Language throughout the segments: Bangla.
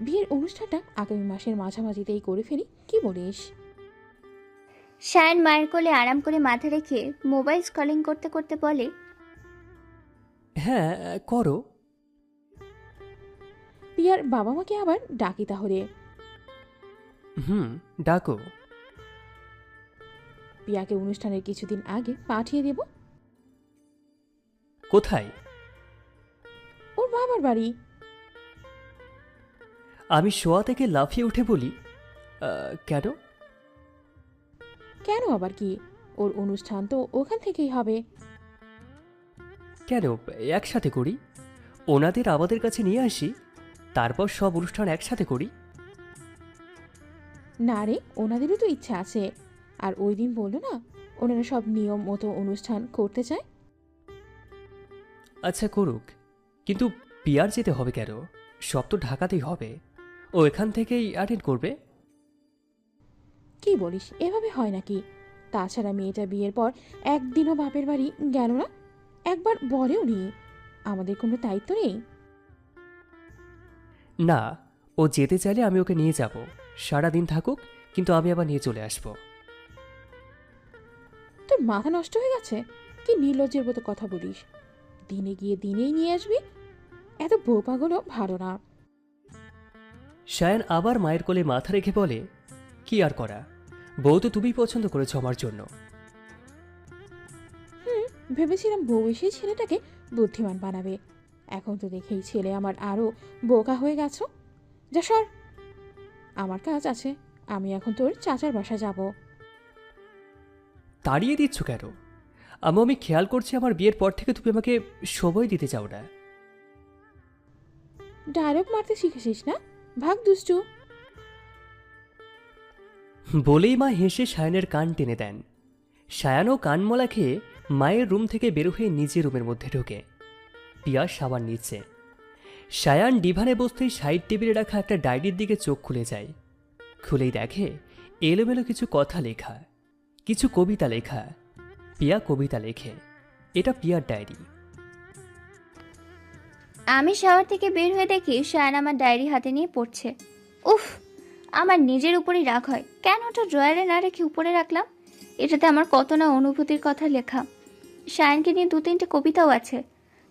বিয়ের অনুষ্ঠানটা আগামী মাসের মাঝামাঝিতেই করে ফেলি। কি বলিস? শায়ন মায়ের কোলে আরাম করে মাথা রেখে মোবাইল স্ক্রলিং করতে করতে বলে হ্যাঁ করো। পিয়ার বাবা মাকে আবার ডাকি তাহলে। হুম ডাকো। পিয়াকে অনুষ্ঠানের কিছুদিন আগে পাঠিয়ে দেব। কোথায়? ওর বাবার বাড়ি। আমি শোয়া থেকে লাফিয়ে উঠে বলি "আহ, কেন? কেন আবার কি? ওর অনুষ্ঠান তো ওখান থেকেই হবে। কেন? একসাথে করি। ওনাদের আমাদের কাছে নিয়ে আসি তারপর সব অনুষ্ঠান একসাথে করি। না রে ওনাদেরও তো ইচ্ছা আছে। আর ওই দিন বলল না ওনারা সব নিয়ম মতো অনুষ্ঠান করতে চায়? আচ্ছা করুক। কিন্তু পিয়ার যেতে হবে কেন? সব তো ঢাকাতেই হবে। ও এখান থেকেই অ্যাটেন্ড করবে? কি বলিস এভাবে হয় নাকি? তাছাড়া মেয়েটা বিয়ের পর একদিনও বাপের বাড়ি গেল না? একবার বলেও নি আমাদের কোনো দায়িত্ব নেই? না ও যেতে চাইলে আমি ওকে নিয়ে যাব। সারা দিন থাকুক কিন্তু আমি আবার নিয়ে চলে আসব। তোর মাথা নষ্ট হয়ে গেছে? কি নির্লজ্জের মতো কথা বলিস? দিনে গিয়ে দিনেই নিয়ে আসবি? এত বউ পাগলও ভালো না। শায়ান আবার মায়ের কোলে মাথা রেখে বলে কি আর করা? বউ তো তুমি পছন্দ করেছ আমার জন্য। ভেবেছিলাম বউ এসে ছেলেটাকে বুদ্ধিমান বানাবে। এখন তো দেখেই ছেলে আমার আরও বোকা হয়ে গেছো। যা সর। আমার কাজ আছে আমি এখন তোর চাচার বাসা যাব। তাড়িয়ে দিচ্ছ কেন? আমি আমি খেয়াল করছি আমার বিয়ের পর থেকে তুমি আমাকে সময় দিতে চাও না। ডায়লগ মারতে শিখেছিস না? ভাগ, দুষ্টু। বলেই মা হেসে সায়নের কান টেনে দেন। সায়ানও কানমলা খেয়ে মায়ের রুম থেকে বের হয়ে নিজের রুমের মধ্যে ঢোকে। পিয়া সাবান নিচ্ছে সায়ান ডিভানে বসতেই সাইড টেবিলে রাখা একটা ডায়েরির দিকে চোখ খুলে যায়। খুলেই দেখে এলোমেলো কিছু কথা লেখা, কিছু কবিতা লেখা। পিয়া কবিতা লেখে। এটা পিয়ার ডায়েরি। আমি শাওয়ার থেকে বের হয়ে দেখি শায়ন আমার ডায়েরি হাতে নিয়ে পড়ছে। উফ, আমার নিজের উপরই রাগ হয়। কেন ওটা ড্রয়ারে না রেখে উপরে রাখলাম? এটাতে আমার কত না অনুভূতির কথা লেখা। শায়নকে নিয়ে দু তিনটে কবিতাও আছে।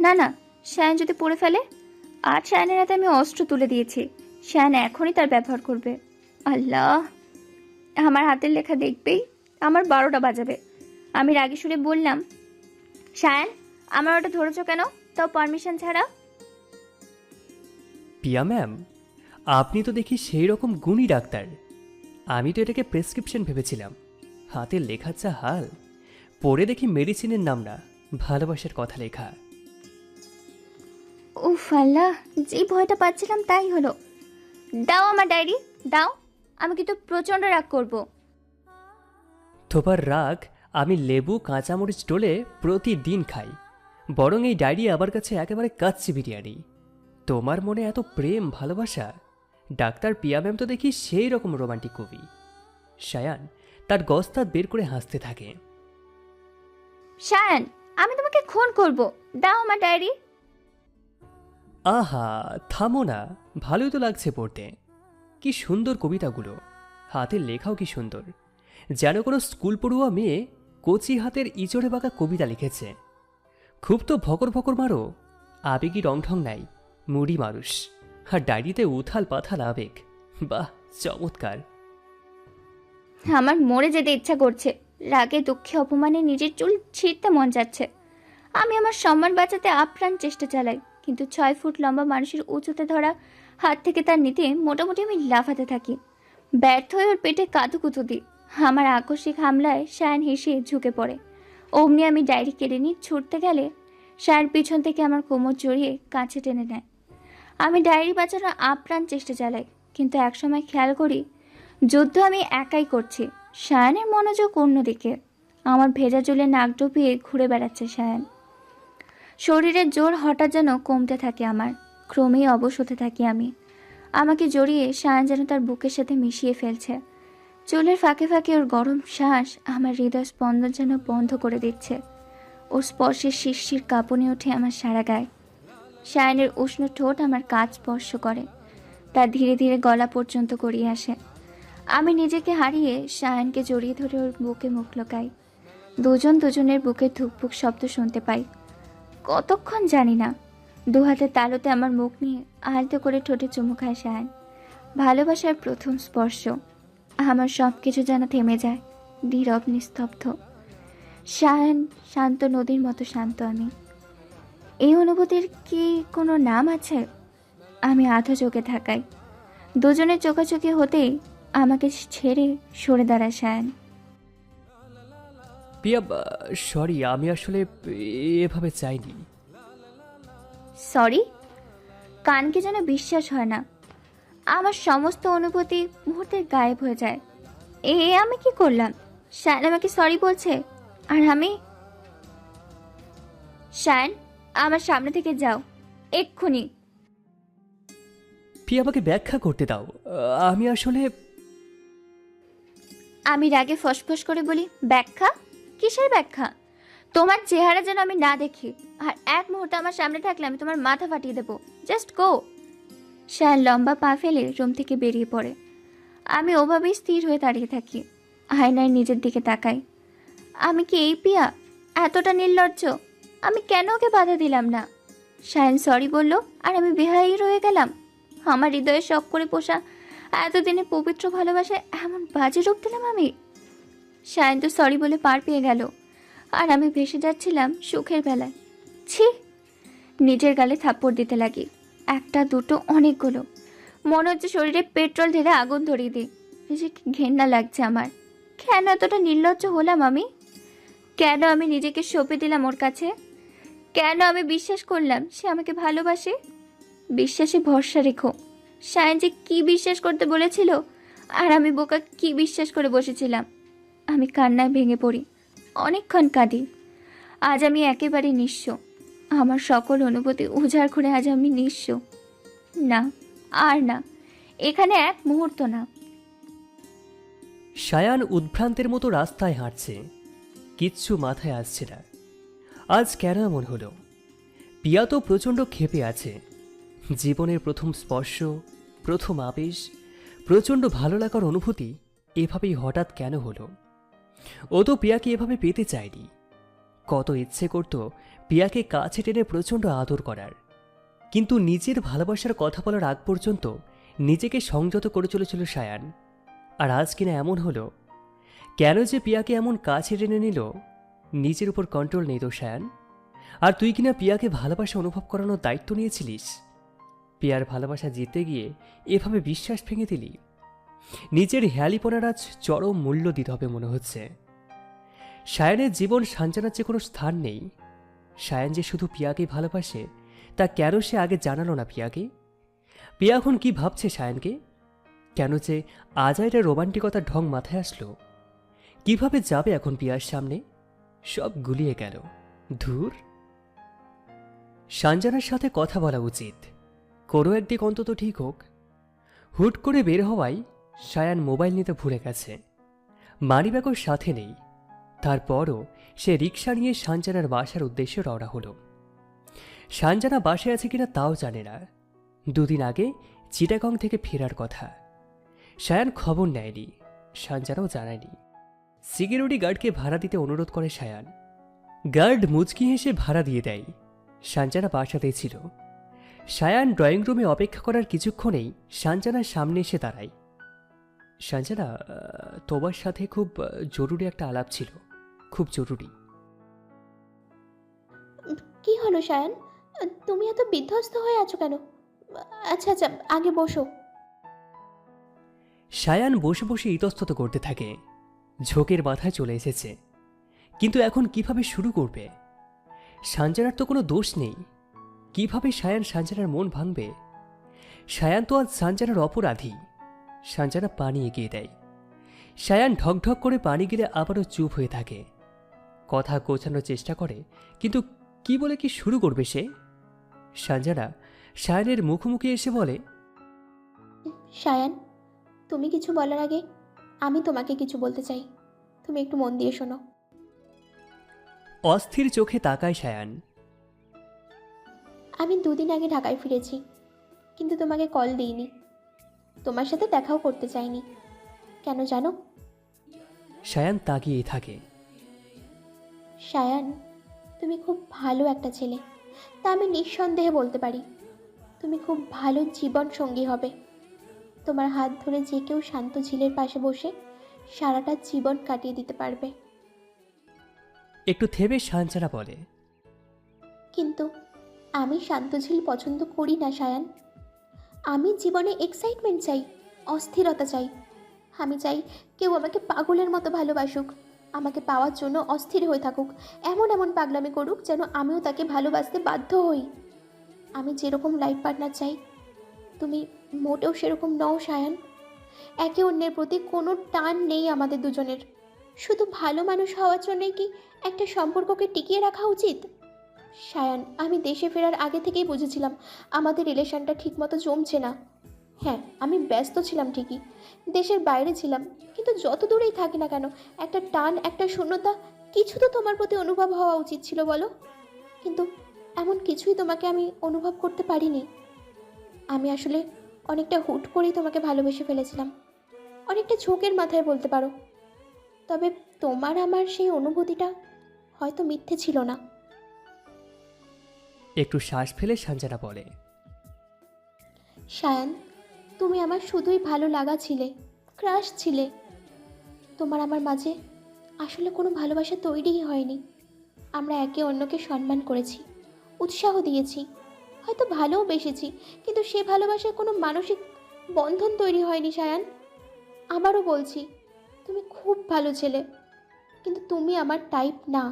না না, শায়ন যদি পড়ে ফেলে আর শায়নের হাতে আমি অস্ত্র তুলে দিয়েছি। শায়ন এখনই তার ব্যবহার করবে। আল্লাহ, আমার হাতের লেখা দেখবেই আমার বারোটা বাজাবে। আমি রাগে সুরে বললাম, শায়ন, আমার ওটা ধরেছ কেন? তাও পারমিশন ছাড়া? পিয়া ম্যাম আপনি তো দেখি সেই রকম গুণী ডাক্তার। আমি তো এটাকে প্রেসক্রিপশন ভেবেছিলাম। হাতের লেখার যা হাল পড়ে দেখি মেডিসিনের নাম না ভালোবাসার কথা লেখা। উফ আল্লাহ যে ভয়টা পাচ্ছিলাম তাই হলো। দাও আমার ডায়েরি দাও আমি কিন্তু প্রচণ্ড রাগ করব। থোপার রাগ আমি লেবু কাঁচামরিচ ডোলে প্রতিদিন খাই। বরং এই ডায়েরি আমার কাছে একেবারে কাচ্চি বিরিয়ানি। তোমার মনে এত প্রেম ভালোবাসা? ডাক্তার পিয়া ম্যাম তো দেখি সেই রকম রোমান্টিক কবি। শায়ান তার গস্তাত বের করে হাসতে থাকে। শায়ন আমি তোমাকে খুন করব। দাও আমার ডায়েরি। আহা থামো না। ভালোই তো লাগছে পড়তে। কি সুন্দর কবিতাগুলো। হাতের লেখাও কি সুন্দর। যেন কোনো স্কুল পড়ুয়া মেয়ে কচি হাতের ইচড়ে বাঁকা কবিতা লিখেছে। খুব তো ভকর ভকর মারো। আবেগী রংঢং নাই। মুড়ি মানুষ আর ডায়েরিতে উথাল পাথাল আবেগ। বাহ, চমৎকার। আমার মরে যেতে ইচ্ছা করছে। রাগে দুঃখে অপমানে নিজের চুল ছিঁড়তে মন যাচ্ছে। আমি আমার সম্মান বাঁচাতে আপ্রাণ চেষ্টা চালাই, কিন্তু ছয় ফুট লম্বা মানুষের উঁচুতে ধরা হাত থেকে তার নিতে মোটামুটি আমি লাফাতে থাকি। ব্যর্থ হয়ে ওর পেটে কাতুকুতু দিই। আমার আকস্মিক হামলায় শায়ন হেসে ঝুঁকে পড়ে। অমনি আমি ডায়েরি কেড়ে নিয়ে ছুটতে গেলে শায়ন পিছন থেকে আমার কোমর জড়িয়ে কাছে টেনে নেয়। আমি ডায়েরি বাঁচানোর আপ্রাণ চেষ্টা চালাই, কিন্তু একসময় খেয়াল করি, যুদ্ধ আমি একাই করছি। শায়ানের মনোযোগ অন্যদিকে। আমার ভেজা চুলে নাক ডুবিয়ে ঘুরে বেড়াচ্ছে শায়ান শরীরের জোর হঠাৎ যেন কমতে থাকে আমার, ক্রমেই অবশ হতে থাকি আমি। আমাকে জড়িয়ে শায়ান যেন তার বুকের সাথে মিশিয়ে ফেলছে। চুলের ফাঁকে ফাঁকে ওর গরম শ্বাস আমার হৃদয় স্পন্দন যেন বন্ধ করে দিচ্ছে। ওর স্পর্শের শিরশির কাঁপুনি ওঠে আমার সারা গায়ে। শায়ানের উষ্ণ ঠোঁট আমার কাজ স্পর্শ করে। তা ধীরে ধীরে গলা পর্যন্ত গড়িয়ে আসে। আমি নিজেকে হারিয়ে সায়ানকে জড়িয়ে ধরে ওর বুকে মুখ লোকাই। দুজন দুজনের বুকে ধুকপুক শব্দ শুনতে পাই। কতক্ষণ জানি না। দু হাতে তালুতে আমার মুখ নিয়ে আলতো করে ঠোঁটে চুমু খায় সায়ান ভালোবাসার প্রথম স্পর্শ। আমার সব কিছু যেন থেমে যায়। নীরব, নিস্তব্ধ। সায়ান শান্ত নদীর মতো শান্ত আমি। এই অনুভূতির কি কোনো নাম আছে? আমি আধো চোখে থাকাই দুজনের চোখাচোখি হতেই আমাকে ছেড়ে সরে দাঁড়ায় সায়ান। পিয়া সরি আমি আসলে এভাবে চাইনি। সরি? কানকে যেন বিশ্বাস হয় না। আমার সমস্ত অনুভূতি মুহূর্তে গায়েব হয়ে যায়। এ আমি কি করলাম? শায়ন আমাকে সরি বলছে আর আমি শায়ন আমার সামনে থেকে যাও। এক্ষুনি। পিয়া আমাকে ব্যাখ্যা করতে দাও। আমি আসলে আমি রাগে ফসফস করে বলি ব্যাখ্যা? কিসের ব্যাখ্যা? তোমার চেহারা যেন আমি না দেখি। আর এক মুহূর্তে আমার সামনে থাকলে আমি তোমার মাথা ফাটিয়ে দেবো। Just go! শ্যাল লম্বা পা ফেলে রুম থেকে বেরিয়ে পড়ে। আমি ওভাবেই স্থির হয়ে দাঁড়িয়ে থাকি। আয়নায় নিজের দিকে তাকাই। আমি কি এই পিয়া? এতটা নির্লজ্জ? আমি কেন ওকে বাধা দিলাম না? শায়ন সরি বলল, আর আমি বেহাই রয়ে গেলাম। আমার হৃদয়ে শখ করে পোষা এতদিনে পবিত্র ভালোবাসায় এমন বাজে রূপ দিলাম আমি। শায়ন তো সরি বলে পার পেয়ে গেল, আর আমি ভেসে যাচ্ছিলাম সুখের বেলায়। ছি! নিজের গালে থাপ্পড় দিতে লাগি। একটা, দুটো, অনেকগুলো। মনে হচ্ছে শরীরে পেট্রোল ঢেলে আগুন ধরিয়ে দিই। নিজেকে ঘেন্না লাগছে আমার। কেন এতটা নির্লজ্জ হলাম আমি? কেন আমি নিজেকে সঁপে দিলাম ওর কাছে? কেন আমি বিশ্বাস করলাম সে আমাকে ভালোবাসে? বিশ্বাসে ভরসা রেখো। সায়ন যে কি বিশ্বাস করতে বলেছিল আর আমি বোকা কি বিশ্বাস করে বসেছিলাম? আমি কান্নায় ভেঙে পড়ি। অনেকক্ষণ কাঁদি। আজ আমি একেবারে নিঃস্ব। আমার সকল অনুভূতি উজাড় করে আজ আমি নিঃস্ব। না, আর না। এখানে এক মুহূর্ত না। সায়ান উদ্ভ্রান্তের মতো রাস্তায় হাঁটছে। কিচ্ছু মাথায় আসছে না। আজ কেন এমন হলো। পিয়া তো প্রচণ্ড ক্ষেপে আছে। জীবনের প্রথম স্পর্শ, প্রথম আবেশ, প্রচণ্ড ভালো লাগার অনুভূতি এভাবেই হঠাৎ কেন হলো? ও তো পিয়াকে এভাবে পেতে চায়নি। কত ইচ্ছে করত পিয়াকে কাছে টেনে প্রচণ্ড আদর করার। কিন্তু নিজের ভালোবাসার কথা বলার আগ পর্যন্ত নিজেকে সংযত করে চলেছিল সায়ান। আর আজ কিনা এমন হলো? কেন যে পিয়াকে এমন কাছে টেনে নিল? নিজের উপর কন্ট্রোল নেই তো সায়ান আর তুই কিনা পিয়াকে ভালোবাসা অনুভব করানোর দায়িত্ব নিয়েছিলিস? পিয়ার ভালোবাসা জিততে গিয়ে এভাবে বিশ্বাস ভেঙে দিলি? নিজের হেয়ালিপনার আজ চরম মূল্য দিতে হবে মনে হচ্ছে। সায়ানের জীবন সাঞ্জানার যে কোনো স্থান নেই। সায়ান যে শুধু পিয়াকে ভালোবাসে, তা কেন সে আগে জানালো না পিয়াকে পিয়া এখন কি ভাবছে সায়ানকে কেন যে আজ এটা রোমান্টিকতার ঢং মাথায় আসলো? কীভাবে যাবে এখন পিয়ার সামনে? সব গুলিয়ে গেল। ধুর। সাঞ্জানার সাথে কথা বলা উচিত। কোনো একদিক অন্তত ঠিক হোক। হুট করে বের হওয়ায় সায়ান মোবাইল নিতে ভুলে গেছে। মানিব্যাগও সাথে নেই। তারপরও সে রিক্সা নিয়ে সাঞ্জানার বাসার উদ্দেশ্যে রওনা হলো। সাঞ্জানা বাসে আছে কিনা তাও জানে না। দুদিন আগে চিটাগং থেকে ফেরার কথা। সায়ান খবর নেয়নি। সাঞ্জানাও জানায়নি। সিকিউরিটি গার্ডকে ভাড়া দিতে অনুরোধ করে সায়ান। গার্ড মুচকি হেসে ভাড়া দিয়ে দেয়। সাঞ্জানা বাসাতেই ছিল। সায়ান ড্রয়িং রুমে অপেক্ষা করার কিছুক্ষণেই সাঞ্জানার সামনে এসে দাঁড়ায়। সাঞ্জানা তোমার সাথে খুব জরুরি একটা আলাপ ছিল। খুব জরুরি। কি হলো সায়ান? তুমি এত বিধ্বস্ত হয়ে আছো কেন? আচ্ছা আচ্ছা আগে বসো। সায়ান বসে বসে ইতস্তত করতে থাকে। ঝোঁকের মাথায় চলে এসেছে। কিন্তু এখন কীভাবে শুরু করবে? সাঞ্জানার তো কোনো দোষ নেই। কীভাবে সায়ান সাঞ্জানার মন ভাঙবে? সায়ান তো আজ সাঞ্জানার অপরাধী। সাঞ্জানা পানি এগিয়ে দেয়। সায়ান ঢকঢক করে পানি গিলে আবারও চুপ হয়ে থাকে। কথা গোছানোর চেষ্টা করে, কিন্তু কি বলে কি শুরু করবে সে? সাঞ্জানা সায়ানের মুখোমুখি এসে বলে, সায়ান, তুমি কিছু বলার আগে আমি তোমাকে কিছু বলতে চাই। তুমি একটু মন দিয়ে শোনো। অস্থির চোখে তাকায় সায়ান। আমি দুদিন আগে ঢাকায় ফিরেছি কিন্তু তোমাকে কল দিইনি। তোমার সাথে দেখাও করতে চাইনি। কেন জানো? সায়ান তাকিয়েই থাকে। সায়ান তুমি খুব ভালো একটা ছেলে। তা আমি নিঃসন্দেহে বলতে পারি। তুমি খুব ভালো জীবন সঙ্গী হবে। তোমার হাত ধরে যে কেউ শান্ত ঝিলের পাশে বসে সারাটা জীবন কাটিয়ে দিতে পারবে। একটু থেমে সাঞ্চানা বলে কিন্তু আমি শান্ত ঝিল পছন্দ করি না সায়ান। আমি জীবনে এক্সাইটমেন্ট চাই অস্থিরতা চাই। আমি চাই কেউ আমাকে পাগলের মতো ভালোবাসুক আমাকে পাওয়ার জন্য অস্থির হয়ে থাকুক এমন এমন পাগলামি করুক যেন আমিও তাকে ভালোবাসতে বাধ্য হই। আমি যেরকম লাইফ পার্টনার চাই তুমি মোটেও সেরকম নও, সায়ান। একে অন্যের প্রতি কোনো টান নেই আমাদের দুজনের। শুধু ভালো মানুষ হওয়ার জন্যই কি একটা সম্পর্ককে টিকিয়ে রাখা উচিত? সায়ান, আমি দেশে ফেরার আগে থেকেই বুঝেছিলাম আমাদের রিলেশনটা ঠিকমতো জমছে না। হ্যাঁ আমি ব্যস্ত ছিলাম ঠিকই, দেশের বাইরে ছিলাম, কিন্তু যত দূরেই থাকি না কেন, একটা টান, একটা শূন্যতা কিছু তো তোমার প্রতি অনুভব হওয়া উচিত ছিল বলো। কিন্তু এমন কিছুই তোমাকে আমি অনুভব করতে পারিনি। আমি আসলে অনেকটা হুট করেই তোমাকে ভালোবেসে ফেলেছিলাম। অনেকটা ঝোঁকের মাথায় বলতে পারো। তবে তোমার আমার সেই অনুভূতিটা হয়তো মিথ্যে ছিল না। একটু শ্বাস ফেলে সাঞ্চানা বলে। সায়ান তুমি আমার শুধুই ভালো লাগা ছিলে ক্রাশ ছিলে। তোমার আমার মাঝে আসলে কোনো ভালোবাসা তৈরিই হয়নি। আমরা একে অন্যকে সম্মান করেছি উৎসাহ দিয়েছি হয়তো ভালোও বেসেছি, কিন্তু সে ভালোবাসায় কোনো মানসিক বন্ধন তৈরি হয়নি, সায়ান। আবারও বলছি, তুমি খুব ভালো ছেলে, কিন্তু তুমি আমার টাইপ না।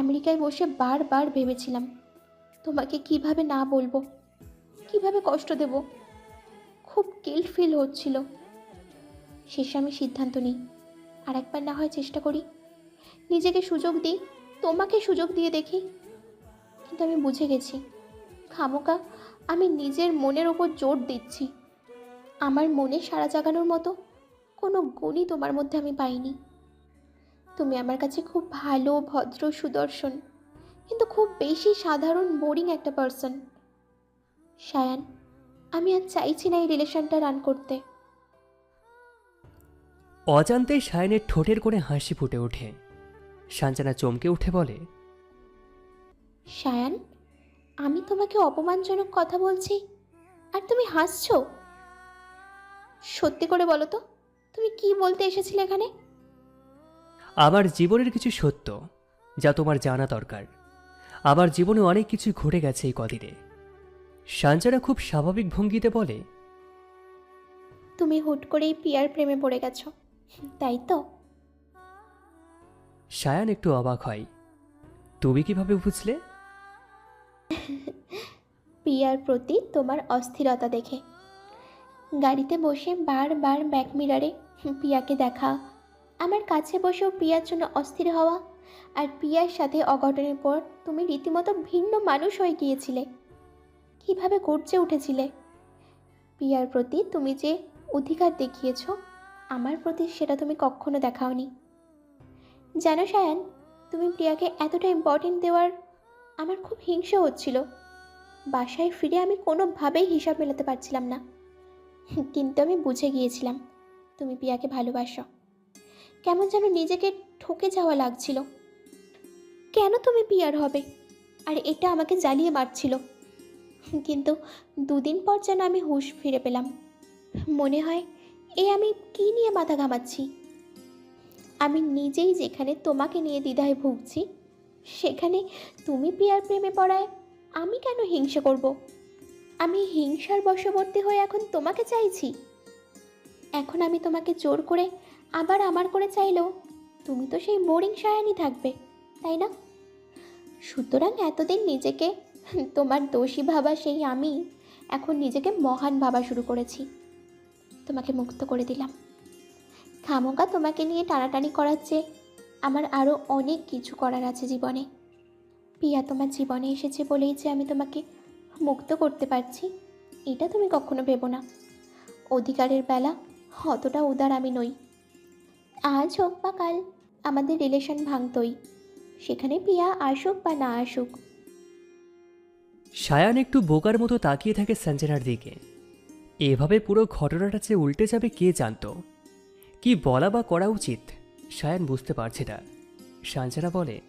আমেরিকায় বসে বারবার ভেবেছিলাম, তোমাকে কীভাবে না বলব, কীভাবে কষ্ট দেব। খুব গিল্ট ফিল হচ্ছিল। শেষে আমি সিদ্ধান্ত নিই আর একবার না হয় চেষ্টা করি। নিজেকে সুযোগ দিই, তোমাকে সুযোগ দিয়ে দেখি। কিন্তু আমি বুঝে গেছি খামোকা আমি নিজের মনের ওপর জোর দিচ্ছি। আমার মনে সাড়া জাগানোর মতো কোনো গুণই তোমার মধ্যে আমি পাইনি। তুমি আমার কাছে খুব ভালো ভদ্র সুদর্শন কিন্তু খুব বেশি সাধারণ বোরিং একটা পার্সন সায়ান আমি আর চাইছি না এই রিলেশনটা রান করতে। অজান্তে সায়নের ঠোঁটের করে হাসি ফুটে ওঠে। সাঞ্চানা চমকে উঠে বলে সায়ান? আমি তোমাকে অপমানজনক কথা বলছি আর তুমি হাসছো? সত্যি করে বলো তো তুমি কি বলতে এসেছিলে এখানে? আমার জীবনের কিছু সত্য যা তোমার জানা দরকার। আমার জীবনে অনেক কিছু ঘটে গেছে এই কদিনে। সাঞ্চানা খুব স্বাভাবিক ভঙ্গিতে বলে তুমি হুট করেই পিয়ার প্রেমে পড়ে গেছো তাই তো? সায়ান একটু অবাক হয়। তুমি কীভাবে বুঝলে? পিয়ার প্রতি তোমার অস্থিরতা দেখে। গাড়িতে বসে বারবার ব্যাক মিরারে পিয়াকে দেখা। আমার কাছে বসেও পিয়ার জন্য অস্থির হওয়া আর পিয়ার সাথে অঘটনের পর তুমি রীতিমতো ভিন্ন মানুষ হয়ে গিয়েছিলে। কীভাবে গর্জে উঠেছিলে? পিয়ার প্রতি তুমি যে অধিকার দেখিয়েছ, আমার প্রতি সেটা তুমি কখনো দেখাওনি। জানো, সায়ান, তুমি প্রিয়াকে এতটা ইম্পর্টেন্ট দেওয়ার আমার খুব হিংসা হচ্ছিল। বাসায় ফিরে আমি কোনোভাবেই হিসাব মেলাতে পারছিলাম না। কিন্তু আমি বুঝে গিয়েছিলাম, তুমি পিয়াকে ভালোবাসো। কেমন যেন নিজেকে ঠকে যাওয়া লাগছিল। কেন তুমি পিয়ার হবে? আর এটা আমাকে জ্বালিয়ে মারছিল। কিন্তু দুদিন পর যেন আমি হুঁশ ফিরে পেলাম। মনে হয়, এ আমি কি নিয়ে মাথা ঘামাচ্ছি? আমি নিজেই যেখানে তোমাকে নিয়ে দ্বিধায় ভুগছি সেখানে তুমি পিয়ার প্রেমে পড়ায় আমি কেন হিংসা করব? আমি হিংসার বশবর্তী হয়ে এখন তোমাকে চাইছি। এখন আমি তোমাকে জোর করে আবার আমার করে চাইলেও তুমি তো সেই বোরিং সায়ানি থাকবে, তাই না? সুতরাং এতদিন নিজেকে তোমার দোষী ভাবা সেই আমি এখন নিজেকে মহান ভাবা শুরু করেছি। তোমাকে মুক্ত করে দিলাম। খামোকা তোমাকে নিয়ে টানাটানি করার চেয়ে আমার আরও অনেক কিছু করার আছে জীবনে। পিয়া তোমার জীবনে এসেছে বলেই যে আমি তোমাকে মুক্ত করতে পারছি, এটা তুমি কখনো ভেবো না। অধিকারের বেলা অতটা উদার আমি নই। আজ হোক বা কাল, আমাদের রিলেশন ভাঙতই, সেখানে পিয়া আসুক বা না আসুক। সায়ান একটু বোকার মতো তাকিয়ে থাকে সঞ্জনার দিকে। এভাবে পুরো ঘটনাটা যে উল্টে যাবে কে জানতো? কি বলা বা করা উচিত? সায়ান বুঝতে পারছে না। সাঞ্জানা বলে